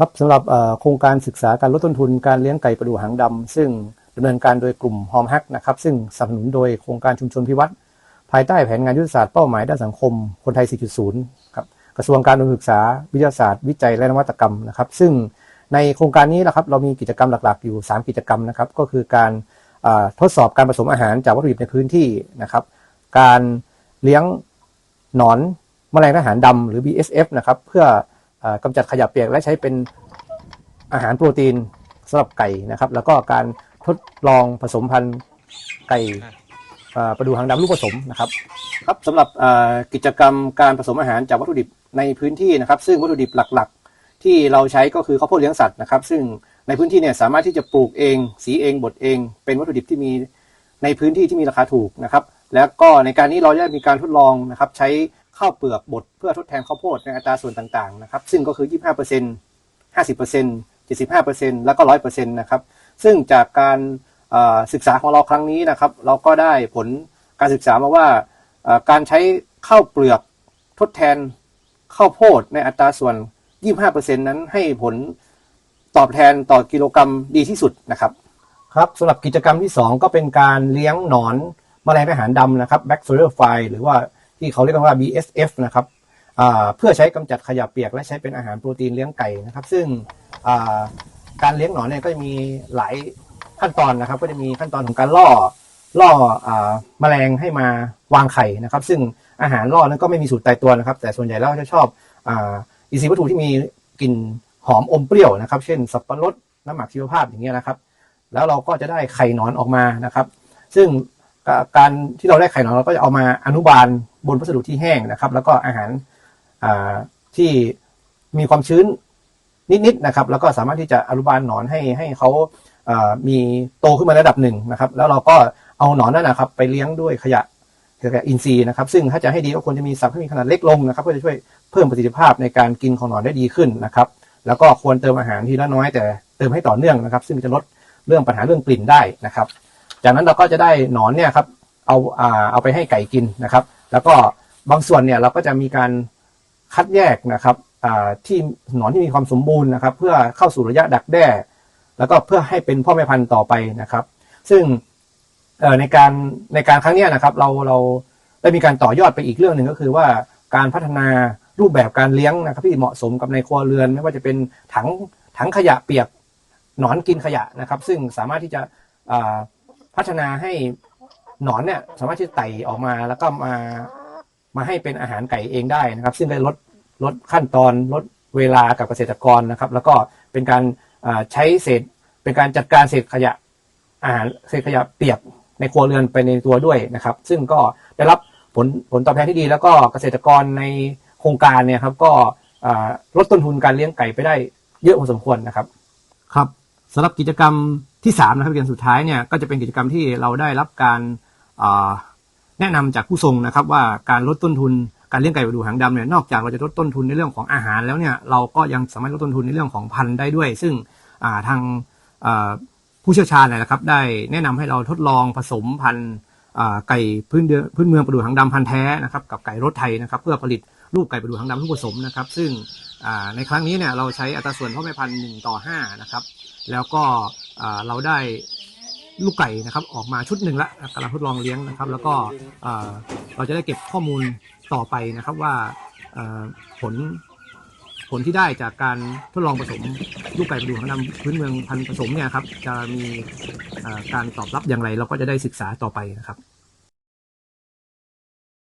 ครับสำหรับโครงการศึกษาการลดต้นทุนการเลี้ยงไก่ประดูหางดำซึ่งดำเนินการโดยกลุ่มฮอมฮักนะครับซึ่งสนับสนุนโดยโครงการชุมชนพิวัตรภายใต้แผนงานยุทธศาสตร์เป้าหมายด้านสังคมคนไทย 4.0 ครับกระทรวงการศึกษาวิทยาศาสตร์ วิจัยและนวัตกรรมนะครับ ซึ่งในโครงการนี้นะครับเรามีกิจกรรมหลักๆ อยู่ 3 กิจกรรมนะครับ ก็คือการทดสอบการผสมอาหารจากวัตถุดิบในพื้นที่นะครับ การเลี้ยงหนอนแมลงทหารดำหรือ BSF นะครับเพื่อ กำจัดขยะเปียกและใช้เป็นอาหารโปรตีนสำหรับไก่นะครับ แล้วก็การทดลองผสมพันธุ์ไก่ประดูหางดำลูกผสมนะครับครับสำหรับกิจกรรมการผสมอาหารจากวัตถุดิบในพื้นที่นะครับ ซึ่งวัตถุดิบหลักๆ ที่เราใช้ก็คือข้าวโพดเลี้ยงสัตว์นะครับ ซึ่งในพื้นที่เนี่ยสามารถที่จะปลูกเอง สีเองบดเอง เป็นวัตถุดิบที่มีในพื้นที่ที่มีราคาถูกนะครับ แล้วก็ในการนี้เราได้มีการทดลองนะครับ ใช้ ข้าวเปลือกบดเพื่อทดแทนข้าวโพดในอัตราส่วนต่างๆนะครับ ซึ่งก็คือ 25% 50% 75%แล้วก็ 100%นะครับ ซึ่งจากการศึกษาของเราครั้งนี้นะครับ เราก็ได้ผลการศึกษามาว่าการใช้ข้าวเปลือกทดแทนข้าวโพดในอัตราส่วน 25%นั้นให้ผลตอบแทนต่อกิโลกรรัมดีที่สุดนะครับ ครับสำหรับกิจกรรมที่ 2 ก็เป็นการเลี้ยงหนอนแมลงทหารดำนะครับ Bacteriophyte หรือว่า ที่เขาเรียกกันว่า BSF นะครับเพื่อใช้กำจัดขยะเปียกและใช้เป็นอาหารโปรตีนเลี้ยงไก่นะครับ ซึ่งการเลี้ยงหนอนเนี่ยก็จะมีหลายขั้นตอนนะครับ ก็จะมีขั้นตอนของการล่อล่ออแมลงให้มาวางไข่นะครับ ซึ่งอาหารล่อนั้นก็ไม่มีสูตรตายตัวนะครับ แต่ส่วนใหญ่แล้วจะชอบอาอินทรีย์วัตถุที่มีกลิ่นหอมอมเปรี้ยวนะครับ เช่นสับปะรดน้ำหมักชีวภาพอย่างเงี้ยนะครับ แล้วเราก็จะได้ไข่หนอนออกมานะครับ ซึ่งกาการที่เราได้ไข่หนอนเราก็จะเอามาอนุบาล บนวัสดุที่แห้งนะครับ แล้วก็อาหารที่มีความชื้นนิดๆนะครับ แล้วก็สามารถที่จะอนุบาลหนอนให้ให้เขาอ่ามีโตขึ้นมาระดับหนึ่งนะครับ แล้วเราก็เอาหนอนนั่นนะครับ ไปเลี้ยงด้วยขยะขยะอินทรีย์นะครับ ซึ่งถ้าจะให้ดีก็ควรจะมีสัตว์ที่มีขนาดเล็กลงนะครับเพื่อจะช่วยเพิ่มประสิทธิภาพในการกินของหนอนได้ดีขึ้นนะครับ แล้วก็ควรเติมอาหารทีละน้อยแต่เติมให้ต่อเนื่องนะครับ ซึ่งจะลดเรื่องปัญหาเรื่องกลิ่นได้นะครับ จากนั้นเราก็จะได้หนอนเนี่ยครับเอาอ่าเอาไปให้ไก่กินนะครับ แล้วก็บางส่วนเนี่ยเราก็จะมีการคัดแยกนะครับที่หนอนที่มีความสมบูรณ์นะครับ เพื่อเข้าสู่ระยะดักแด้ แล้วก็เพื่อให้เป็นพ่อแม่พันธุ์ต่อไปนะครับ ซึ่งในการในการครั้งนี้นะครับ เราเราได้มีการต่อยอดไปอีกเรื่องหนึ่งก็คือว่าการพัฒนารูปแบบการเลี้ยงนะครับที่เหมาะสมกับในครัวเรือน ไม่ว่าจะเป็นถังถังขยะเปียกหนอนกินขยะนะครับ ซึ่งสามารถที่จะพัฒนาให้ หนอนเนี่ยสามารถที่ไต่ออกมาแล้วก็มามาให้เป็นอาหารไก่เองได้นะครับ ซึ่งได้ลดลดขั้นตอนลดเวลากับเกษตรกรนะครับ แล้วก็เป็นการใช้เศษเป็นการจัดการเศษขยะอาหารเศษขยะเปียกในครัวเรือนไปในตัวด้วยนะครับ ซึ่งก็ได้รับผลผลตอบแทนที่ดี แล้วก็เกษตรกรในโครงการเนี่ยครับก็ลดต้นทุนการเลี้ยงไก่ไปได้เยอะพอสมควรนะครับ ครับสำหรับกิจกรรมที่3นะครับกิจกรรมสุดท้ายเนี่ยก็จะเป็นกิจกรรมที่เราได้รับการ แนะนำจากผู้ทรงนะครับว่าการลดต้นทุนการเลี้ยงไก่ประดูหางดำเนี่ยนอกจากเราจะลดต้นทุนในเรื่องของอาหารแล้วเนี่ยเราก็ยังสามารถลดต้นทุนในเรื่องของพันธุ์ได้ด้วย ซึ่งาทางผู้เชี่ยวชาญเนี่ยนะครับ ได้แนะนำให้เราทดลองผสมพันธุ์ไก่พื้นเดือพื้นเมืองประดูหางดำพันธุ์แท้นะครับกับไก่รถไทยนะครับ เพื่อผลิตลูกไก่ประดูหางดำลูกผสมนะครับ ซึ่งในครั้งนี้เนี่ยเราใช้อัตราส่วนพ่อแม่พันธุ์หนึ่งต่อห้านะครับแล้วก็เราได้ ลูกไก่นะครับออกมาชุดหนึ่งละกำลังทดลองเลี้ยงนะครับ แล้วก็เราจะได้เก็บข้อมูลต่อไปนะครับว่าผลผลที่ได้จากการทดลองผสมลูกไก่ประดูกของนำพื้นเมืองพันธุ์ผสมเนี่ยครับจะมีการตอบรับอย่างไร เราก็จะได้ศึกษาต่อไปนะครับ